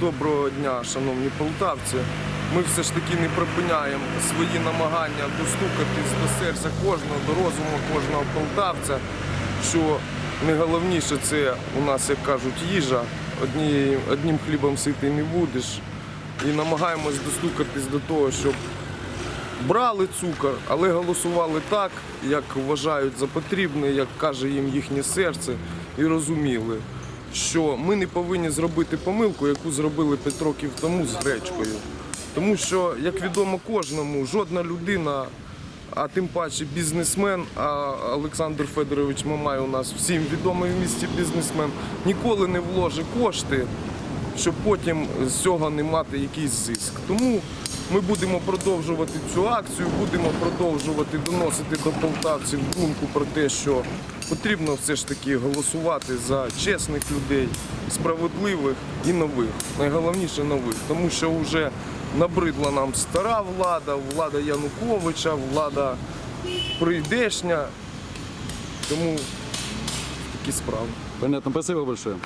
Доброго дня, шановні полтавці. Ми все ж таки не припиняємо свої намагання достукатись до серця кожного, до розуму кожного полтавця. Що найголовніше це у нас, як кажуть, їжа. Одні, одним хлібом ситий не будеш. І намагаємось достукатись до того, щоб брали цукор, але голосували так, як вважають за потрібне, як каже їм їхнє серце, і розуміли, що ми не повинні зробити помилку, яку зробили 5 років тому з гречкою. Тому що, як відомо кожному, жодна людина, а тим паче бізнесмен, а Олександр Федорович Мамай у нас всім відомий в місті бізнесмен, ніколи не вложить кошти щоб потім з цього не мати якийсь зиск. Тому ми будемо продовжувати цю акцію, будемо продовжувати доносити до полтавців думку про те, що потрібно все ж таки голосувати за чесних людей, справедливих і нових. Найголовніше нових, тому що вже набридла нам стара влада, влада Януковича, влада прийдешня. Тому такі справи. Понятно, спасибо большое.